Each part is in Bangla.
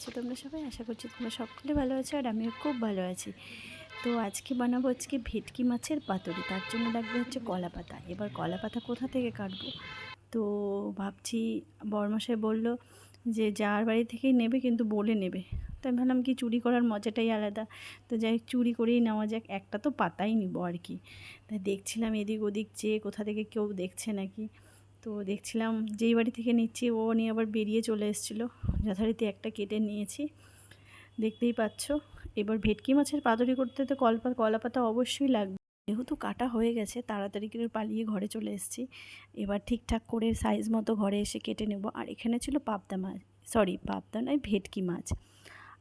আছো তোমরা সবাই? আশা করছি তোমরা সকলে ভালো আছো আর আমিও খুব ভালো আছি। তো আজকে বানাবো আজকে ভেটকি মাছের পাতুরি, তার জন্য লাগবে হচ্ছে কলা পাতা। এবার কলা পাতা কোথা থেকে কাটবো? তো ভাবছি বরমশাই বলল যে যার বাড়ি থেকেই নেবে কিন্তু বলে নেবে। তো আমি ভাবলাম কি চুরি করার মজাটাই আলাদা। তো যাই চুরি করেই নেওয়া যাক, একটা তো পাতাই নিব আর কি। তাই দেখছিলাম এদিক ওদিক চেয়ে কোথা থেকে কেউ দেখছে নাকি। তো দেখছিলাম যেই বাড়ি থেকে নিচ্ছি, ও নিয়ে আবার বেরিয়ে চলে এসেছিল। যথারীতি একটা কেটে নিয়েছি। দেখতেই পাচ্ছ, এবার ভেটকি মাছের পাতুরি করতে তো কলপা কলা পাতা অবশ্যই লাগবে। যেহেতু কাটা হয়ে গেছে, তাড়াতাড়ি করে পালিয়ে ঘরে চলে এসেছি। এবার ঠিকঠাক করে সাইজ মতো ঘরে এসে কেটে নেব। আর এখানে ছিল পাবদা মাছ সরি পাবদা নয়, ভেটকি মাছ।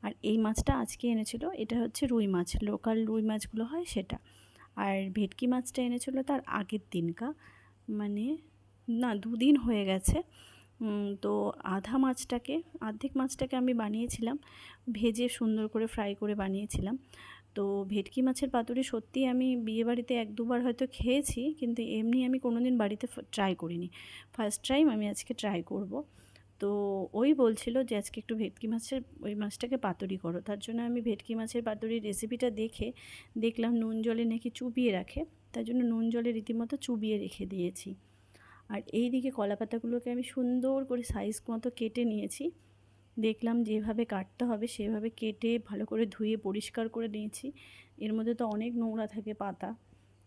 আর এই মাছটা আজকে এনেছিল, এটা হচ্ছে রুই মাছ লোকাল রুই মাছগুলো হয় সেটা। আর ভেটকি মাছটা এনেছিল তার আগের দিনকা মানে না, দুদিন হয়ে গেছে। তো আধা মাছটাকে, আর্ধেক মাছটাকে আমি বানিয়েছিলাম। ভেজে সুন্দর করে ফ্রাই করে বানিয়েছিলাম। তো ভেটকি মাছের পাতুরি সত্যিই আমি বিয়েবাড়িতে এক দুবার হয়তো খেয়েছি, কিন্তু এমনি আমি কোনো দিন বাড়িতে ট্রাই করিনি। ফার্স্ট টাইম আমি আজকে ট্রাই করব। তো ওই বলছিল যে, আজকে একটু ভেটকি মাছের, ওই মাছটাকে পাতুরি করো। তার জন্য আমি ভেটকি মাছের পাতুরির রেসিপিটা দেখে দেখলাম নুন জলে নাকি চুবিয়ে রাখে। তার জন্য নুন জলে রীতিমতো চুবিয়ে রেখে দিয়েছি। আর এই দিকে কলা পাতাগুলোকে আমি সুন্দর করে সাইজ মতো কেটে নিয়েছি। দেখলাম যেভাবে কাটতে হবে, সেভাবে কেটে ভালো করে ধুয়ে পরিষ্কার করে নিয়েছি। এর মধ্যে তো অনেক নোংরা থাকে পাতা,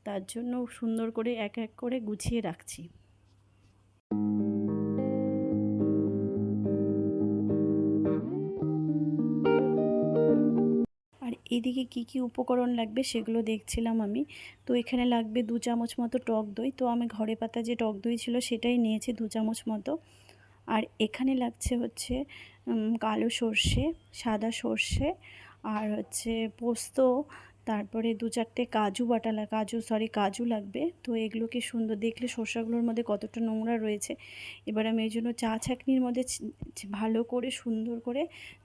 তার জন্য সুন্দর করে এক এক করে গুছিয়ে রাখছি। এইদিকে কি কি উপকরণ লাগবে সেগুলো দেখছিলাম আমি। তো এখানে লাগবে দু চামচ মতো টক দই। তো আমি ঘরে পাতা যে টক দই ছিল সেটাই নিয়েছি দু চামচ মতো। আর এখানে লাগছে হচ্ছে কালো সর্ষে, সাদা সর্ষে, আর হচ্ছে পোস্ত তারপরে দু চারটে কাজু বাটা কাজু সরি কাজু লাগবে। তো এগুলোকে সুন্দর দেখলে শসাগুলোর মধ্যে কতটা নোংরা রয়েছে। এবার আমি এই জন্য চা ছাকনির মধ্যে ভালো করে সুন্দর করে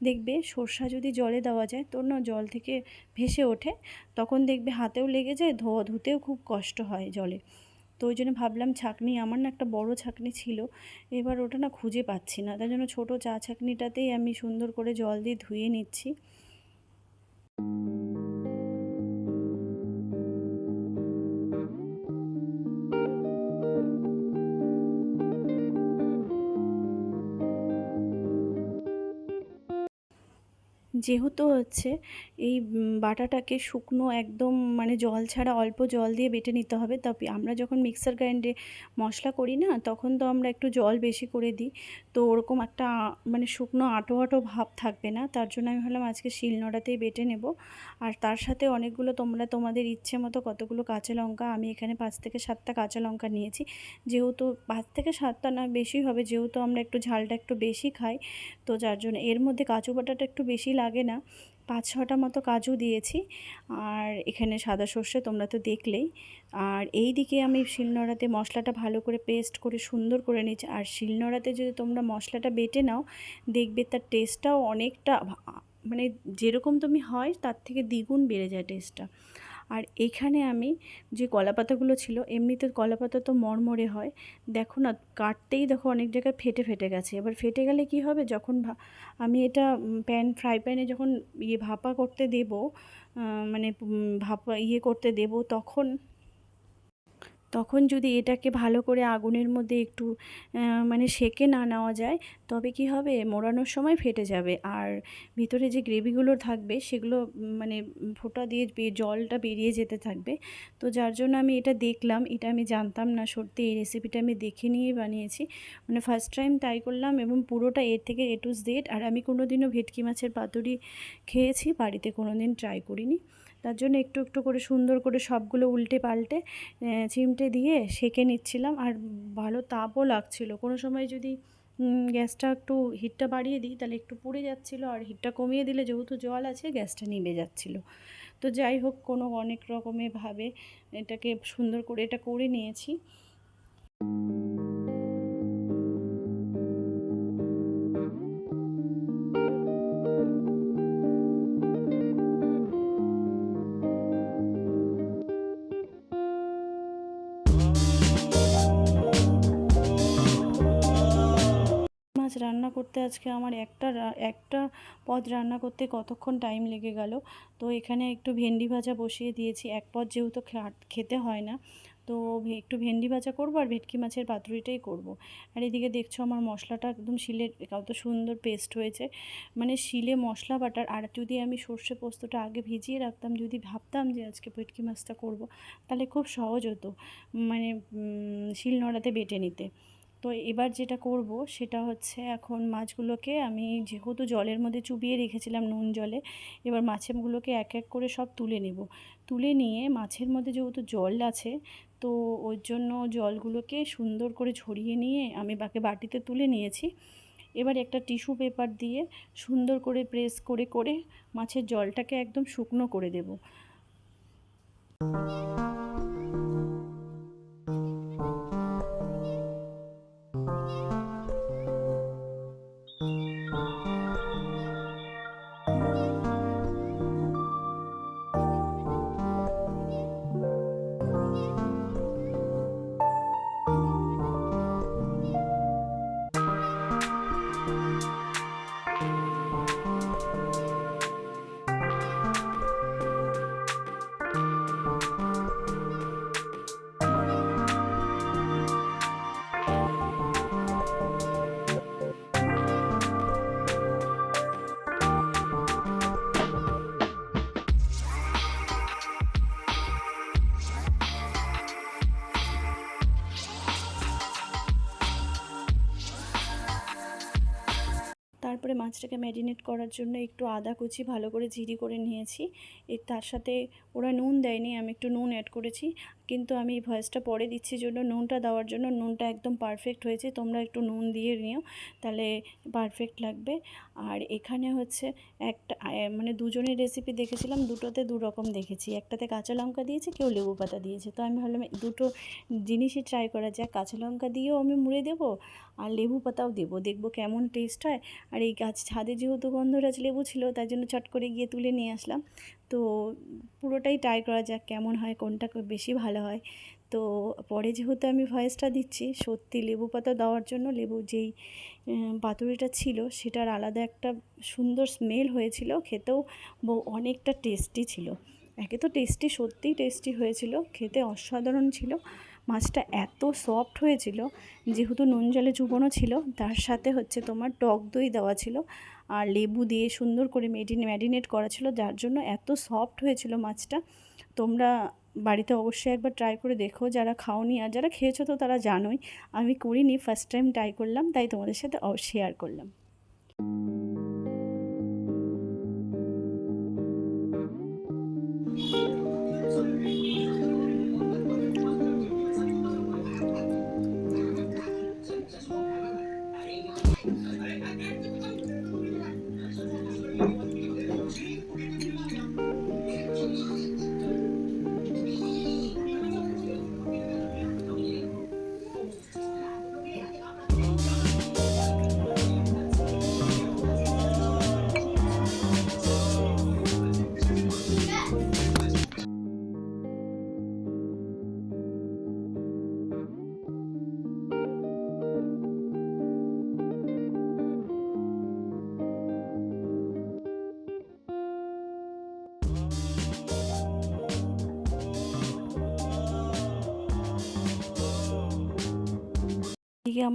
দেখবে সর্ষা যদি জলে দেওয়া যায় তোর না জল থেকে ভেসে ওঠে, তখন দেখবে হাতেও লেগে যায়, ধোয়া, ধুতেও খুব কষ্ট হয় জলে। তো ওই জন্য ভাবলাম ছাকনি, আমার না একটা বড় ছাকনি ছিল, এবার ওটা না খুঁজে পাচ্ছি না। তার জন্য ছোটো চা ছাকনিটাতেই আমি সুন্দর করে জল দিয়ে ধুয়ে নিচ্ছি। যেহেতু হচ্ছে এই বাটাটাকে শুকনো একদম মানে জল ছাড়া অল্প জল দিয়ে বেটে নিতে হবে। তবে আমরা যখন মিক্সার গ্রাইন্ডে মশলা করি না, তখন তো আমরা একটু জল বেশি করে দিই। তো ওরকম একটা মানে শুকনো আটো আটো ভাব থাকবে না। তার জন্য আমি ভাবলাম আজকে শিলনোড়াতেই বেটে নেব। আর তার সাথে অনেকগুলো তোমরা তোমাদের ইচ্ছে মতো কতগুলো কাঁচা লঙ্কা, আমি এখানে পাঁচ থেকে সাতটা কাঁচা লঙ্কা নিয়েছি। যেহেতু পাঁচ থেকে সাতটা না, বেশি হবে। যেহেতু আমরা একটু ঝালটা একটু বেশি খাই, তো যার জন্য এর মধ্যে কাঁচু বাটাটা একটু বেশি লাগে না পাঁচ ছটা মতো কাজু দিয়েছি। আর এখানে সাদা সর্ষে তোমরা তো দেখলেই। আর এই দিকে আমি শিলনোড়াতে মশলাটা ভালো করে পেস্ট করে সুন্দর করে নিচ্ছি আর শিলনোড়াতে যদি তোমরা মশলাটা বেটে নাও, দেখবে তার টেস্টটাও অনেকটা মানে যেরকম তুমি হয়, তার থেকে দ্বিগুণ বেড়ে যায় টেস্টটা আর এখানে আমি যে কলাপাতাগুলো ছিল, এমনিতে কলাপাতা তো মরমরে হয়। দেখো না, কাটতেই দেখো অনেক জায়গায় ফেটে ফেটে গেছে। এবার ফেটে গেলে কি হবে? যখন আমি এটা প্যান, ফ্রাই প্যানে যখন ইয়ে ভাপা করতে দেব মানে ভাপা ইয়ে করতে দেব, তখন তখন যদি এটাকে ভালো করে আগুনের মধ্যে একটু মানে সেকে না নেওয়া যায়, তবে কি হবে? মোড়ানোর সময় ফেটে যাবে। আর ভিতরে যে গ্রেভিগুলো থাকবে, সেগুলো মানে ফোটা দিয়ে জলটা বেরিয়ে যেতে থাকবে। তো যার জন্য আমি এটা দেখলাম, এটা আমি জানতাম না সত্যি, এই রেসিপিটা আমি দেখে নিয়ে বানিয়েছি। মানে ফার্স্ট টাইম ট্রাই করলাম এবং পুরোটা এর থেকে এ টু জেড আর আমি কোনো দিনও ভেটকি মাছের পাতুরি খেয়েছি, বাড়িতে কোনো দিন ট্রাই করিনি। তার জন্য একটু একটু করে সুন্দর করে সবগুলো উল্টে পাল্টে চিমটে দিয়ে সেঁকে নিচ্ছিলাম। আর ভালো তাপও লাগছিল। কোনো সময় যদি গ্যাসটা একটু হিটটা বাড়িয়ে দিই, তাহলে একটু পুড়ে যাচ্ছিল। আর হিটটা কমিয়ে দিলে যেহেতু জল আছে, গ্যাসটা নিভে যাচ্ছিল। তো যাই হোক, কোনো অনেক রকমের ভাবে এটাকে সুন্দর করে এটা করে নিয়েছি। রান্না করতে আজকে আমার একটা একটা পদ রান্না করতে কতক্ষণ টাইম লেগে গেল। তো এখানে একটু ভেন্ডি ভাজা বসিয়ে দিয়েছি। এক পদ যেহেতু খেতে হয় না, তো একটু ভেন্ডি ভাজা করব আর ভেটকি মাছের পাতুরিটাই করব। আর এদিকে দেখছ আমার মশলাটা একদম শিলের কত সুন্দর পেস্ট হয়েছে। মানে শিলে মশলা বাটার, আর যদি আমি সর্ষে পোস্তটা আগে ভিজিয়ে রাখতাম, যদি ভাবতাম যে আজকে ভেটকি মাছটা করব, তাহলে খুব সহজ হতো মানে শিল নোড়াতে বেটে নিতে। তো এবার যেটা করব সেটা হচ্ছে এখন মাছগুলোকে আমি যেহেতু জলের মধ্যে চুবিয়ে রেখেছিলাম নুন জলে, এবার মাছগুলোকে এক এক করে সব তুলে নেব। তুলে নিয়ে মাছের মধ্যে যেহেতু জল আছে, তো ওর জন্য জলগুলোকে সুন্দর করে ছড়িয়ে নিয়ে আমি বাকে বাটিতে তুলে নিয়েছি। এবার একটা টিস্যু পেপার দিয়ে সুন্দর করে প্রেস করে করে মাছের জলটাকে একদম শুকনো করে দেব। মাছটাকে ম্যারিনেট করার জন্য একটু আদা কুচি ভালো করে জিরি করে নিয়েছি। এর তার সাথে ওরা নুন দেয়নি, আমি একটু নুন অ্যাড করেছি। কিন্তু আমি এই ভয়েসটা পরে দিচ্ছি জন্য নুনটা দেওয়ার জন্য নুনটা একদম পারফেক্ট হয়েছে, তোমরা একটু নুন দিয়ে নিও, তাহলে পারফেক্ট লাগবে। আর এখানে হচ্ছে একটা মানে দুজনের রেসিপি দেখেছিলাম, দুটোতে দু রকম দেখেছি। একটাতে কাঁচা লঙ্কা দিয়েছে, কেউ লেবু পাতা দিয়েছে। তো আমি ভাবলাম, দুটো জিনিসই ট্রাই করা যাক। কাঁচা লঙ্কা দিয়েও আমি মুড়ে দেবো, আর লেবু পাতাও দেবো। দেখব কেমন টেস্ট হয়। আর এই গাছ ছাদে যেহেতু গন্ধরাজ লেবু ছিল, তাই জন্য চট করে গিয়ে তুলে নিয়ে আসলাম। তো পুরোটাই ট্রাই করা যাক কেমন হয়, কোনটা বেশি ভালো হয়। তো পরে যেহেতু আমি ভয়েসটা দিচ্ছি, সত্যি লেবু পাতা দেওয়ার জন্য লেবু যেই পাতুরিটা ছিল সেটার আলাদা একটা সুন্দর স্মেল হয়েছিল, খেতেও অনেকটা টেস্টি ছিল। একে তো টেস্টি সত্যিই টেস্টি হয়েছিল, খেতে অসাধারণ ছিল। মাছটা এত সফট হয়েছিল, যেহেতু নুন জলে চুবানো ছিল, তার সাথে হচ্ছে তোমার টক দই দেওয়া ছিল আর লেবু দিয়ে সুন্দর করে মেডিনে ম্যারিনেট করা ছিল, যার জন্য এত সফট হয়েছিল মাছটা। তোমরা বাড়িতে অবশ্যই একবার ট্রাই করে দেখো, যারা খাওনি আর যারা খেয়েছো তো তারা জানোই, আমি করিনি ফার্স্ট টাইম ট্রাই করলাম, তাই তোমাদের সাথে শেয়ার করলাম।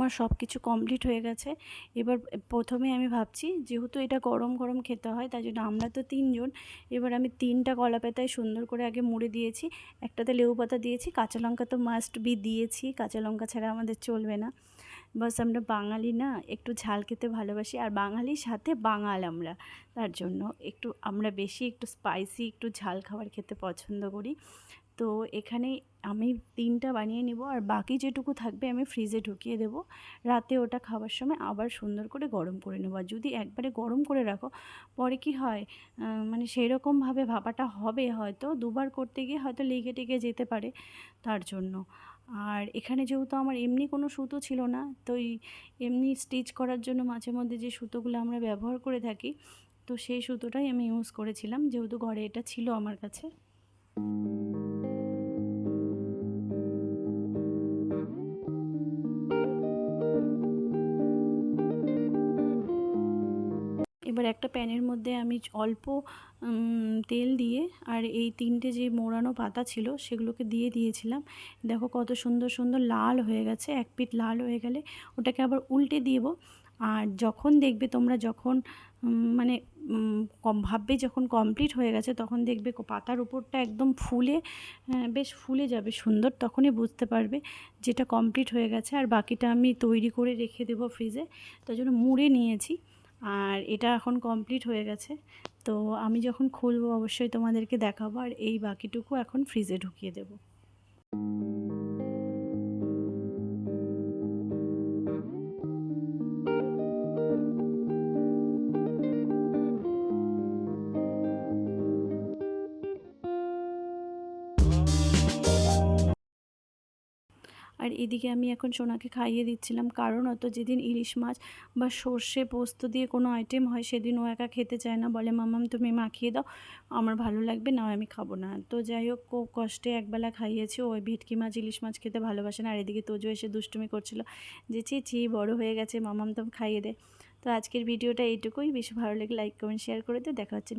আমার সব কিছু কমপ্লিট হয়ে গেছে। এবার প্রথমে আমি ভাবছি, যেহেতু এটা গরম গরম খেতে হয় তাই জন্য আমরা তো তিনজন, এবার আমি তিনটা কলা পাতায় সুন্দর করে আগে মুড়ে দিয়েছি, একটাতে লেবু পাতা দিয়েছি, কাঁচা লঙ্কা তো মাস্ট বি দিয়েছি, কাঁচা লঙ্কা ছাড়া আমাদের চলবে না। বাস আমরা বাঙালি না, একটু ঝাল খেতে ভালোবাসি, আর বাঙালির সাথে বাঙাল আমরা, তার জন্য একটু আমরা বেশি একটু স্পাইসি একটু ঝাল খাবার খেতে পছন্দ করি। তো এখানে আমি তিনটা বানিয়ে নেব আর বাকি যেটুকু থাকবে আমি ফ্রিজে ঢুকিয়ে দেবো। রাতে ওটা খাবার সময় আবার সুন্দর করে গরম করে নেব। আর যদি একবারে গরম করে রাখো, পরে কি হয় মানে সেই রকমভাবে ভাপাটা হবে হয়তো, দুবার করতে গিয়ে হয়তো লেগে টেগে যেতে পারে তার জন্য। আর এখানে যেহেতু আমার এমনি কোনো সুতো ছিল না, তো এমনি স্টিচ করার জন্য মাঝে মধ্যে যে সুতোগুলো আমরা ব্যবহার করে থাকি, তো সেই সুতোটাই আমি ইউজ করেছিলাম, যেহেতু ঘরে এটা ছিল আমার কাছে। একটা প্যানের মধ্যে আমি অল্প তেল দিয়ে আর এই তিনটে যে মোড়ানো পাতা ছিল সেগুলোকে দিয়ে দিয়েছিলাম। দেখো কত সুন্দর সুন্দর লাল হয়ে গেছে, এক পিঠ লাল হয়ে গেলে ওটাকে আবার উল্টে দিব আর যখন দেখবে তোমরা যখন মানে কম, ভাববে যখন কমপ্লিট হয়ে গেছে তখন দেখবে পাতার উপরটা একদম ফুলে বেশ ফুলে যাবে সুন্দর তখনই বুঝতে পারবে যেটা কমপ্লিট হয়ে গেছে। আর বাকিটা আমি তৈরি করে রেখে দেবো ফ্রিজে। তার জন্য মুড়ে নিয়েছি। আর এটা এখন কমপ্লিট হয়ে গেছে। তো আমি যখন খুলবো অবশ্যই তোমাদেরকে দেখাবো আর এই বাকিটুকু এখন ফ্রিজে ঢুকিয়ে দেবো। এদিকে আমি এখন সোনাকে খাইয়ে দিচ্ছিলাম। কারণ অত যেদিন ইলিশ মাছ বা সর্ষে পোস্ত দিয়ে কোনো আইটেম হয়, সেদিন ও একা খেতে চায় না। বলে, মামাম, তুমি মাখিয়ে দাও, আমার ভালো লাগবে না আমি খাব না। তো যাই হোক, খুব কষ্টে একবেলা খাইয়েছি। ওই ভেটকি মাছ, ইলিশ মাছ খেতে ভালোবাসে না। আর এদিকে তোজো এসে দুষ্টুমি করছিল যে চি চি বড় হয়ে গেছে, মামাম তো খাইয়ে দে। তো আজকের ভিডিওটা এইটুকুই। বেশি ভালো লাগে লাইক কমেন্ট শেয়ার করে দে। দেখা হচ্ছে